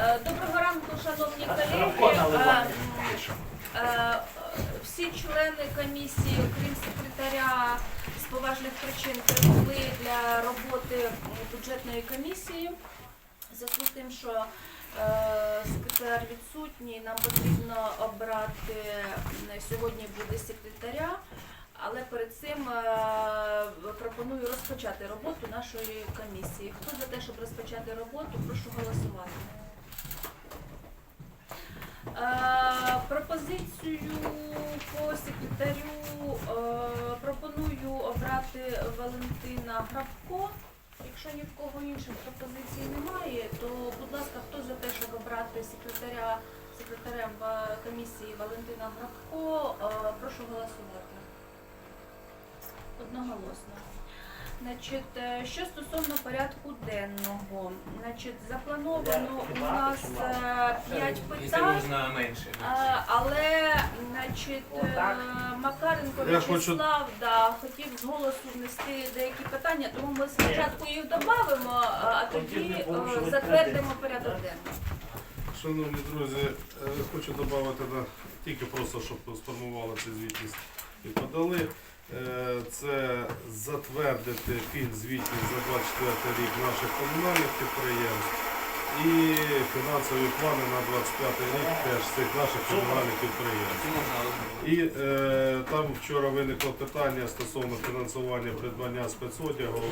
Е, Доброго ранку, шановні колеги. Е, е, Всі члени комісії, окрім секретаря, з поважних причин прибули для роботи бюджетної комісії. Зв'язку з тим, що секретар відсутній, нам потрібно обрати сьогодні буде секретаря. Але перед цим пропоную розпочати роботу нашої комісії. Хто за те, щоб розпочати роботу, прошу голосувати. Е, пропозицію по секретарю е, пропоную обрати Валентина Грабко. Якщо ні в кого інших пропозицій немає, то будь ласка, хто за те, щоб обрати секретаря секретарем комісії Валентина Грабко, е, прошу голосувати. Одноголосно. Значить, е, що стосовно порядку денного, значить, заплановано у нас е, п'ять питань. меньше. А, але, значить, е, Макаренко Я хочу- Вячеслав да, хотів з голосу внести деякі питання, тому ми спочатку їх додамо, а тоді е, затвердимо порядок. денний. Шановні друзі, е, хочу додати на тільки просто, щоб сформували цю звітність і подали. Е, Це затвердити фінзвітність за 24 рік наших комунальних підприємств і фінансові плани на 25 рік теж цих наших комунальних підприємств. І е, там вчора виникло питання стосовно фінансування придбання спецодягу.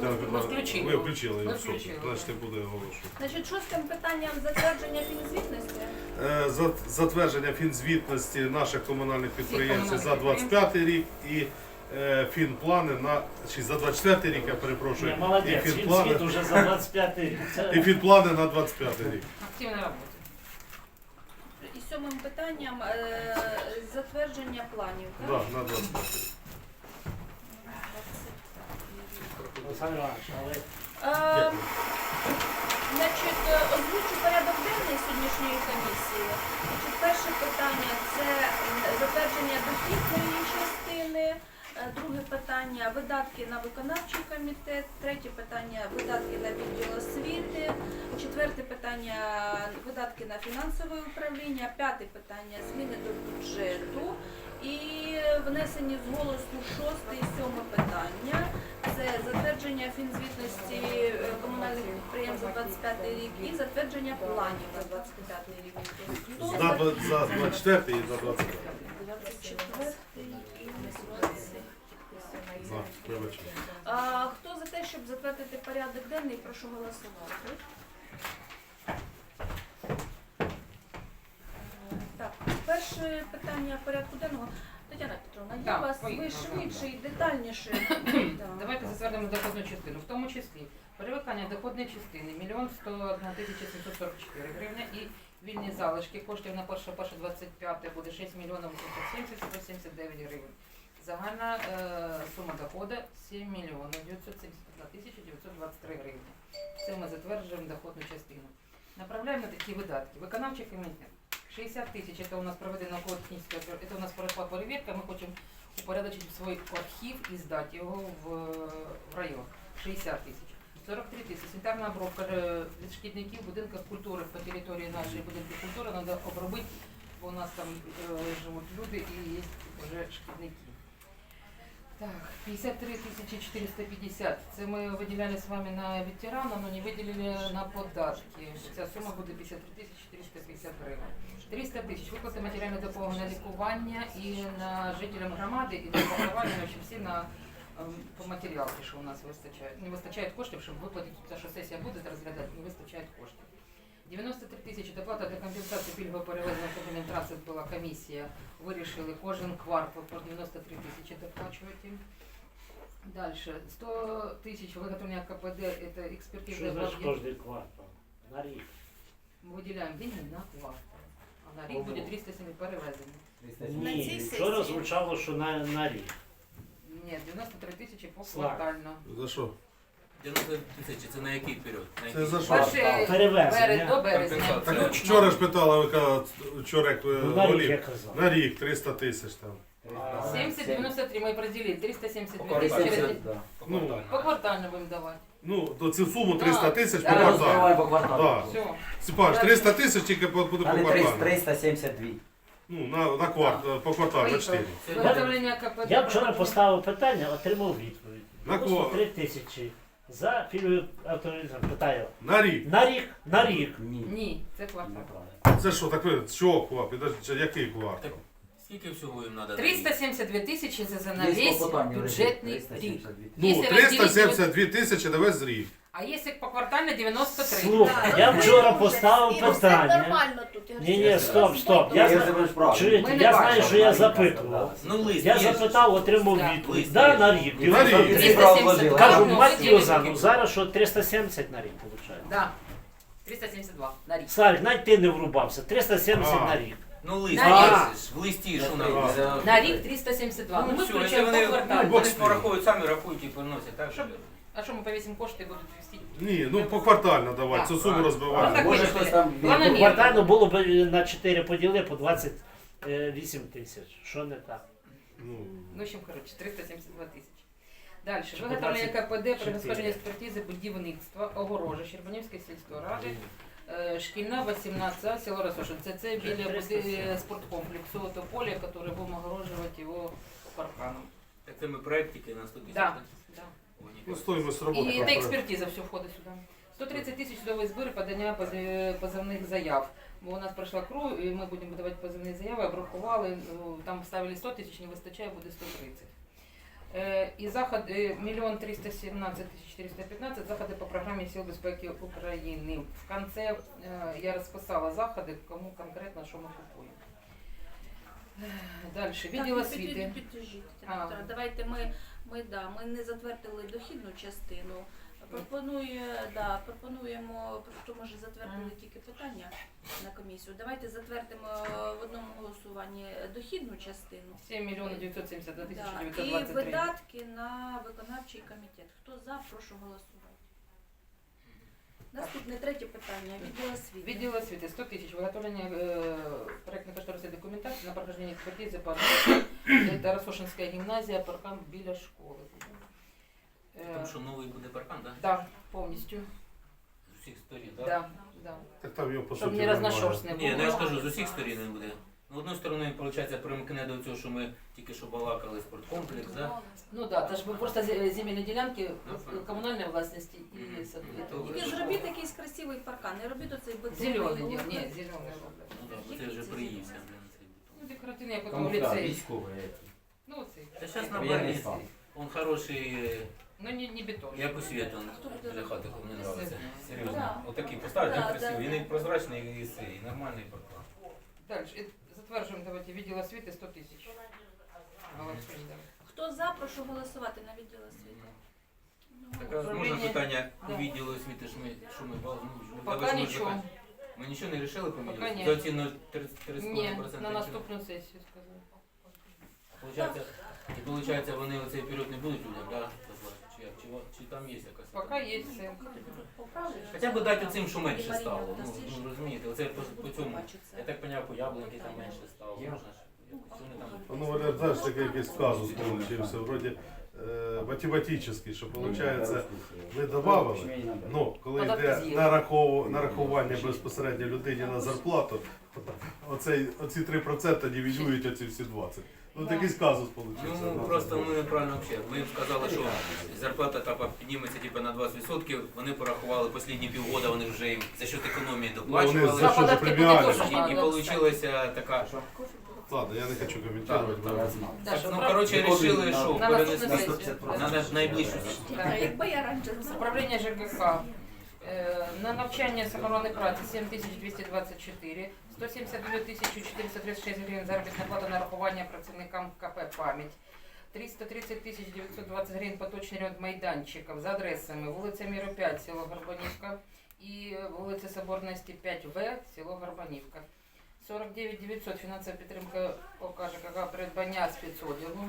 Тетяна включили. Ви включили Ми супер. включили. значить не буде оголошувати. Значить, шостим питанням затвердження фінзвітності. Е, за- Затвердження фінзвітності наших комунальних підприємств за 25 рік і е, фінплани на чи за 24 рік, я перепрошую, і молодець, він фінплани, світ уже за 25 рік. і Це фінплани на 25 рік. Активная работа. І сьомим питанням е, затвердження планів. так? Да, на 25 рік. Е, Значить, е, озвучу порядок денний сьогоднішньої комісії. Значить, перше питання це затвердження дохідної частини. Е, Друге питання видатки на виконавчий комітет. Третє питання видатки на відділ освіти. Четверте питання видатки на фінансове управління. П'яте питання зміни до бюджету. І внесені з голосу шосте і сьоме питання. Це затвердження фінзвітності е, комунальних підприємств за 25 рік і затвердження планів на 25 рік. Хто За, за 24 і за 25. 24 і 20? За, вибачте. А, Хто за те, щоб затвердити порядок денний, прошу голосувати. Так, перше питання порядку денного. Тетяна Петровна, я Так, вас ви поїхали, швидше і детальніше. Да. Давайте затвердимо доходну частину. В тому числі перевикання доходної частини 1 101 тисяча 744 гривня і вільні залишки коштів на 1 1 25 буде 6 мільйонів 870 179 гривень. Загальна е, сума доходу 7 мільйонів 971 тисяча 923 гривні. Це ми затверджуємо доходну частину. Направляємо на такі видатки. Виконавчий комітет. 60 тисяч, это у нас проведена техническая, это у нас прошла перевірка, ми хочемо упорядочити свій архів і здати його в, в район. 60 тисяч. 43 тисячі. Санітарна обробка е, від шкідників в будинках культури по території нашої будинки культури треба обробити, бо у нас там е, живуть люди і є вже шкідники. Так, 53 тисячі 450. Це ми виділяли з вами на ветерана, але не виділили на податки. Ця сума буде 53 тисячі 450 гривень. 300 тисяч виплати матеріальної допомоги на лікування і на жителям громади, і на поховання, в всі на ем, по матеріалки, що у нас вистачає. Не вистачає коштів, щоб виплатити, тому що сесія буде розглядати, не вистачає коштів. 93 тисячі доплата для компенсації пільгового перевезення комунікації була комісія. Вирішили кожен квартал по 93 тисячі доплачувати. Дальше 100 тисяч виготовлення КПД, це експертизне що значить кожен квартал? На рік. Ми виділяємо деньги на квартал. А на рік буде 307 перевезень. На цій Ні, сесії. вчора звучало, що на, на рік. Ні, 93 тисячі поквартально. За що? 90 тисячі, це на який період? На Це який? за що? Перевезення. берез- до березня. Так включно. вчора ж питала, ви кажете, вчора як е, Ну, на рік я голів. казав. На рік 300 тисяч там. А, Да. 70-93 мы разделили. 372 По тысячи. Да. Ну, По квартально будем давать. Ну, то цю суму 300 тисяч по кварталу. Розбивай по кварталу. Да. Все. Степан, 300 тисяч тільки по- буде по Але 300 кварталу. 372. Ну, на, на кварт, по кварталу, на 4. Виготовлення КПД. Я вчора поставив питання, отримав відповідь. На кого? 3 тисячі за пільговий авторизм. Питаю. На рік. На рік, на рік. Ні. Ні, це квартал. Неправильно. Це що, так ви, що квартал? Підожди, чи який квартал? Скільки всього їм треба? 372 тисячі це за на весь бюджетний рік. 372. Ну, Якщо розділити, 372 тисячі на весь рік. А якщо поквартально 93. Слухай, я ну, вчора поставив вже, питання. нормально тут. я Ні, ні, стоп, стоп. Я Я, я зна- чуєте, я знаю, що я запитував. Ну лист Я є запитав, отримав Да. відповідь. Лист Да, на рік. На рік. 372. Кажу, Ну, мать виділили ну зараз що 370 на рік виходить. Да. 372 на рік. Славік, навіть ти не врубався. 370 А. на рік. Ну лист На є рік. ж, в листі що Да. написано. На рік 372. Ну, Ну ми все, якщо включаємо вони, по ну, кварталу. вони порахують, самі рахують і приносять, так? Щоб- А що ми повісимо кошти і будуть вести? Ні, ну по квартально давай, цю суму Так. Ну, розбивати. так Може вирішили. хтось там Планомірно. Квартально було б на 4 поділи по 28 тисяч. Що не так? Ну, Ну, в общем, коротше, 372 тисячі. Далі. Чи Виготовлення по КПД при 24. експертизи будівництва, огорожі, Щербанівської сільської ради, е, шкільна 18, село Росошин. Це, це біля 307. спорткомплексу, то поле, яке будемо огорожувати його парканом. Так це ми проект тільки на 100 тисяч. Да. Да. О, ні. ну. І та експертиза все входить сюди. 130 тисяч судовий збір подання поз- позовних заяв. Бо у нас пройшла КРУ, і ми будемо подавати позовні заяви, обрахували, ну, там ставили 100 тисяч, не вистачає, буде 130. Е, І заходи мільйон 317 тисяч 415 заходи по програмі сіл безпеки України. В кінці е, я розписала заходи, кому конкретно що ми купуємо. Далі. Відділ Так, освіти. Давайте ми, ми, да, ми не затвердили дохідну частину. Пропонує, да, пропонуємо, що може затвердили тільки питання на комісію. Давайте затвердимо в одному голосуванні дохідну частину 7 мільйонів 972 да, тисячі і видатки на виконавчий комітет. Хто за, прошу голосувати. Наступне третє питання. Відділ освіти. Відділ освіти 100 тисяч виготовлення е, проєктно-кошторисної документації на прохождення експертизи по адресі Тарасошинська гімназія, паркан біля школи. Що новий буде паркан, так? да, повністю. З усіх сторін, так? Да, да. Так там його по Щоб суті не немає. розношерстне Ні, ну я було. ж кажу, з усіх сторін він буде. Ну, одної сторони, виходить, примикне до цього, що ми тільки що балакали, спорткомплекс, да? Ну да, це ж ви просто зе- земельні ділянки комунальної власності і саду. Ну, Тільки зробіть якийсь красивий паркан, не робіть оцей бетонний. Зелений голубий. ні, зелений. Ну так, бо це вже приївся, блін, цей Ну, бетон. декоративний, я потім Камуфляж, ліцей. військовий. Ну, цей. Та зараз на Воєнний барі, стан. он хороший, е, Ну, не, не бетон. як у світ, он для хати, мені Це- подобається. Серйозно. Да. Отакий поставить, він і да. прозрачний, і цей, і нормальний паркан. Далі. Затверджуємо, давайте, відділ освіти 100 тисяч. Голосуємо. Хто за, прошу голосувати на відділ освіти. Ну, Так, а можна Управління. питання Да. у відділу освіти, що ми, що ми, бал- ну, ми Поки нічого. закон- Ми нічого не вирішили Поки поміняти? ні. За оціну 3,5%? Ні, на наступну сесію сказали. Получається, і виходить, вони оцей період не будуть людям, да? Чи, там є якась? Поки є це. Поправиш? Хоча б дати оцим, що менше стало. Ну, ну розумієте, оце по, по цьому. Я так поняв, по яблунки там менше стало. Можна ж якось вони там. Ну, Валер, знаєш, такий якийсь казус получився, вроді е, математичний, що виходить, ви додавали, ну, коли Податки йде з'їли. нарахов, нарахування безпосередньо людині на зарплату, оцей, оці 3% нівелюють оці всі 20. Ну, такий казус получився. Ну, просто ми неправильно взагалі. Ми сказали, що зарплата типа, підніметься типа, на 20%. Вони порахували останні півгода, вони вже їм за счет економії Ну, вони доплачували. за що за преміальні? І, і вийшла така. Ладно, я не хочу коментувати. Так, Так, ну, коротше, вирішили, що На перенести сесію. на найближчу. Да. Якби я раніше. Управління ЖКХ. Е, На навчання з охорони праці 7224, 172 436 гривень заробітна плата нарахування працівникам КП «Пам'ять», 330 тисяч 920 гривень поточний ремонт майданчиків за адресами вулиця Міру 5, село Горбанівка і вулиця Соборності 5В, село Горбанівка. 49 900 фінансова підтримка ОК ЖКХ придбання спецодягу.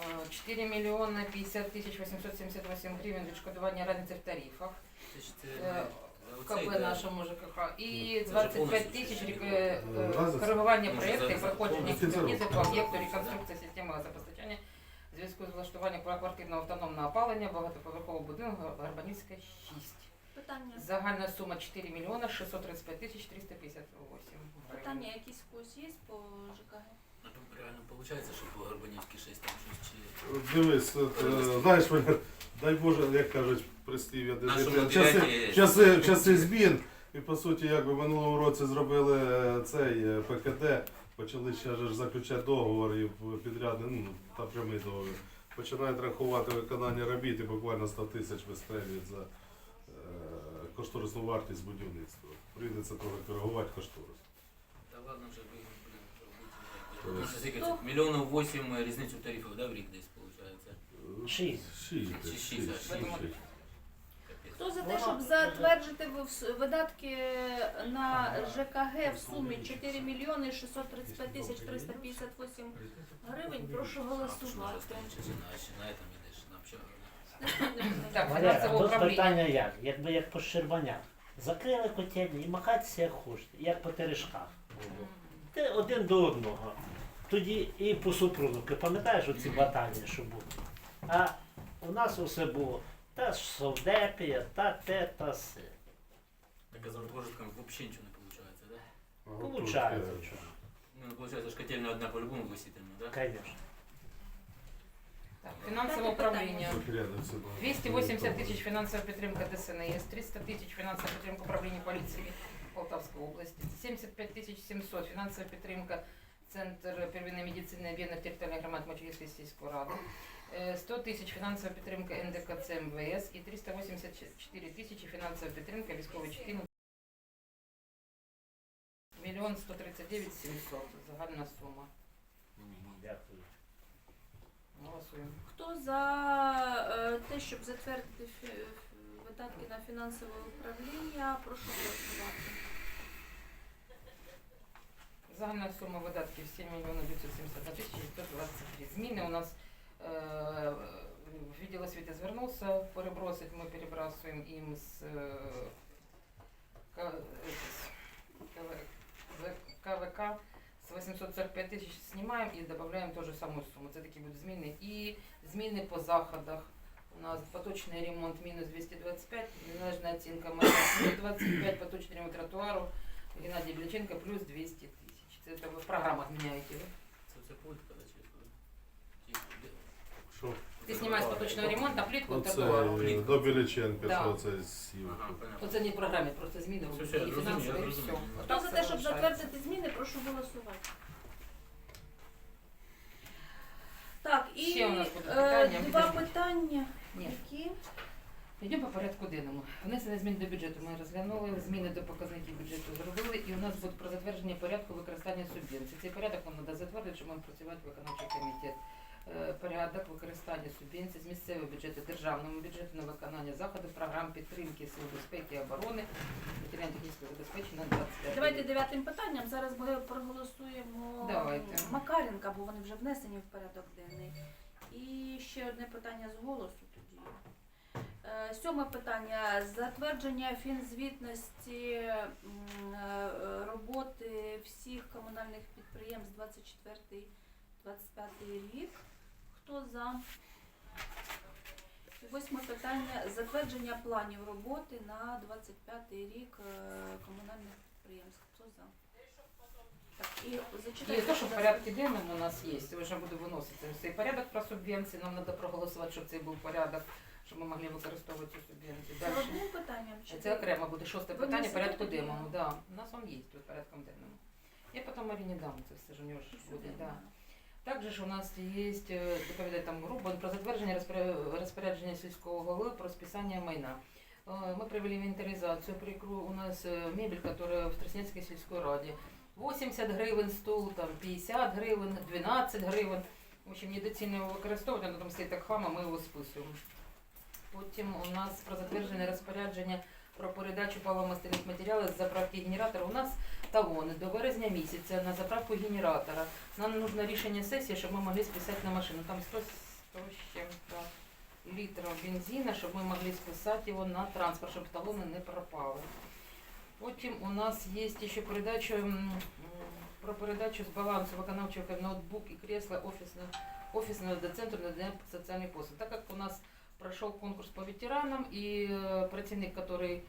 Е, 4 мільйони 50 тисяч 878 гривень відшкодування разниці в тарифах. КП да. нашому ЖКХ. І Це вже 25 повністю тисяч е, е, коригування і зараз проходження експертизи по об'єкту реконструкції системи газопостачання в зв'язку з влаштуванням квартирного автономного опалення багатоповерхового будинку Гарбанівська 6. Питання. Загальна сума 4 мільйона 635 тисяч 358 Питання гривень. якісь в когось є по ЖКГ? Реально виходить, що по Горбанівській 6 там щось чи... Дивись, от, е, знаєш, дай Боже, як кажуть, прислів'я, де Нашому жити. часи, часи, часи змін. І по суті, якби в минулому році зробили е, цей е, ПКД, почали ще ж заключати договор і в- ну, та прямий договір. Починають рахувати виконання робіт і буквально 100 тисяч вистрелюють за е, кошторисну вартість будівництва. Прийдеться трохи коригувати кошторис. Та ладно вже, ви, блін, То робити. есть- Може, скільки це? Мільйонів вісім різницю тарифів, да, в рік десь, виходить? Шість. Шість. Шість. Хто за те, щоб затвердити видатки на ЖКГ в сумі 4 мільйони 635 тисяч 358 гривень, прошу голосувати. Так, тут питання як? Якби як по Щербанях. Закрили котельні і махатися як хочете, як по терешках. Ти один до одного. Тоді і по супрунуки, пам'ятаєш оці баталії, що були? А у нас усе було та совдепія, та те, та се. Так а за гуртожитком взагалі нічого не виходить, да? Получається, тут. Ну, виходить, ж котельня одна по-любому висітиме, да? Звісно. Так, Фінансове управління. е, тут рядом все було. 280 тисяч фінансова підтримка ДСНС, 300 тисяч фінансова підтримка управління поліції Полтавської області, 75 тисяч 700 фінансова підтримка Центр первинної медицини об'єднаних територіальних громад Мочилівської сільської ради, Е, 100 тисяч фінансова підтримка НДКЦ МВС і 384 тисячі фінансова підтримка військової частини мільйон 139 700 загальна сума. Дякую. Голосуємо. Хто за е, те, щоб затвердити видатки на фінансове управління, прошу голосувати. Загальна сума видатків 7 мільйонів 971 тисяч 923. Зміни у нас е, відділ освіти звернувся, перебросить, ми перебрасуємо їм з е, КВК з 845 тисяч знімаємо і додаємо ту ж саму суму. Це такі будуть зміни. І зміни по заходах. У нас поточний ремонт мінус 225, незалежна оцінка майна плюс 25, поточний ремонт тротуару Геннадій Бляченко плюс 200 тисяч. Це ви в програмах міняєте. ви? Це все плитка, да, де- Ти знімаєш поточний ремонт на плитку Оце тротуару. до Біляченка, Да. що це. Ага, понятно. Оце не в програмі, просто зміни Все, все, я і фінансові я і все. Хто за те, щоб затвердити зміни, прошу голосувати. Так, і Ще у нас будуть е, питання. два питання, Ні. які Йдемо по порядку денному. Внесення змін до бюджету ми розглянули, зміни до показників бюджету зробили, і у нас буде про затвердження порядку використання субвенцій. Цей порядок нам треба затвердити, щоб ми працювати виконавчий комітет. Е, Порядок використання субвенцій з місцевого бюджету, державному бюджету на виконання заходів, програм підтримки сил безпеки і оборони, матеріально-технічного забезпечення на 25 давайте дев'ятим питанням. Зараз ми проголосуємо Давайте. Макаренка, бо вони вже внесені в порядок денний. І ще одне питання з голосу Сьоме питання. Затвердження фінзвітності е, е, роботи всіх комунальних підприємств 24-25 рік. Хто за? Восьме питання. Затвердження планів роботи на 25 рік е, комунальних підприємств. Хто за? І те, що порядку денному у нас є, це вже буде виносити цей порядок про субвенції. Нам треба проголосувати, щоб цей був порядок, щоб ми могли використовувати цю субвенцію. Це Далі. одним питанням чи Це окремо буде шосте питання внесете порядку тоді? денному. Да. У нас он є тут порядком денному. Я потім Маріні дам це все ж у нього ж буде. Да. Также ж у нас є е, доповідає там група про затвердження розпоря- розпорядження сільського голови про списання майна. Е, Мы провели инвентаризацию, прикру у нас э, мебель, которая в Треснецкой сельской раді. 80 гривень стул, там 50 гривень, 12 гривень. В общем, недоцільно його використовувати, воно там стоїть так хама, ми його списуємо. Потім у нас про затвердження розпорядження про передачу паливомастильних матеріалів з заправки генератора. У нас талони до березня місяця на заправку генератора. Нам нужно рішення сесії, щоб ми могли списати на машину. Там 100, 100 з чим-то. литров бензина, щоб ми могли списати його на транспорт, щоб талони не пропали. Потім у нас є ще передача м, м, про передачу з балансу виконавчого ноутбук і кресла офісного, офісного до центру надання соціальних послуг. Так як у нас пройшов конкурс по ветеранам і е, працівник, який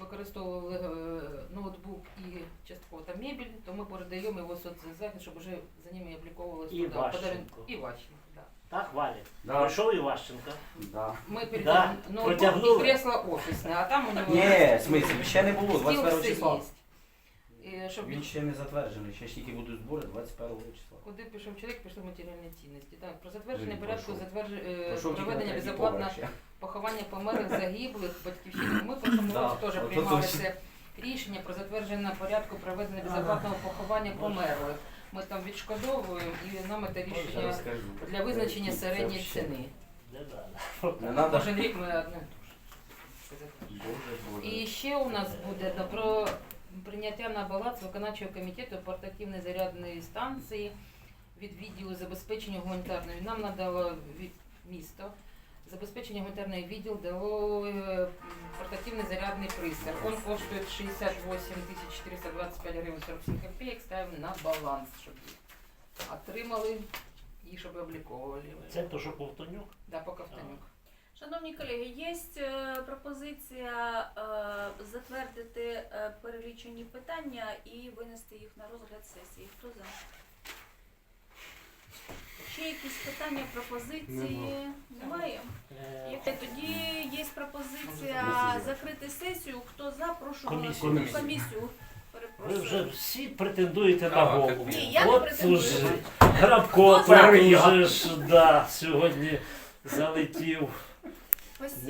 використовував е, ноутбук і частково там мебель, то ми передаємо його в соцзахист, щоб вже за ними обліковувалось І труда. Ващенко. Подарунок- І Ващенко, да. Так, Валя? Да. Пройшов Іващенко. Да. Ми передаємо Да, ноутбук протягнули. кресло офісне, а там у нього Ні, в смысле, ще не було, стіл 21 все числа. є. Щоб Він ще не затверджений, ще ж тільки будуть збори 21 числа. Куди пішов чоловік, пішли матеріальні цінності. Так, про затвердження Він порядку пройшов. затвердження Пройшов тільки на проведення третій безоплатного поверх ще. поховання померлих загиблих батьківщини. Ми в прошлому Да, році теж ото приймали точно. це рішення про затвердження порядку проведення безоплатного поховання померлих. Ми там відшкодовуємо і нам це рішення для визначення середньої ціни. Не надо. Кожен рік ми одне і. Боже, Боже. І ще у нас буде про прийняття на баланс виконавчого комітету портативної зарядної станції від відділу забезпечення гуманітарної. Нам надало від місто забезпечення гуманітарний відділ дало е, портативний зарядний пристрій. Він коштує 68 425 гривень 47 копійок. Ставимо на баланс, щоб їх отримали і щоб обліковували. Це то, що Ковтонюк? Да, по Ковтанюк. Шановні колеги, є е, пропозиція е, затвердити е, перелічені питання і винести їх на розгляд сесії. Хто за? Ще якісь питання, пропозиції? Нема. Немає? Е, Тоді є пропозиція закрити сесію. Хто за, прошу Комісію. голосувати. комісію. Ви вже всі претендуєте на голову. Ні, я не От претендую. уже Грабко уже ж, да, сьогодні залетів. Спасибо.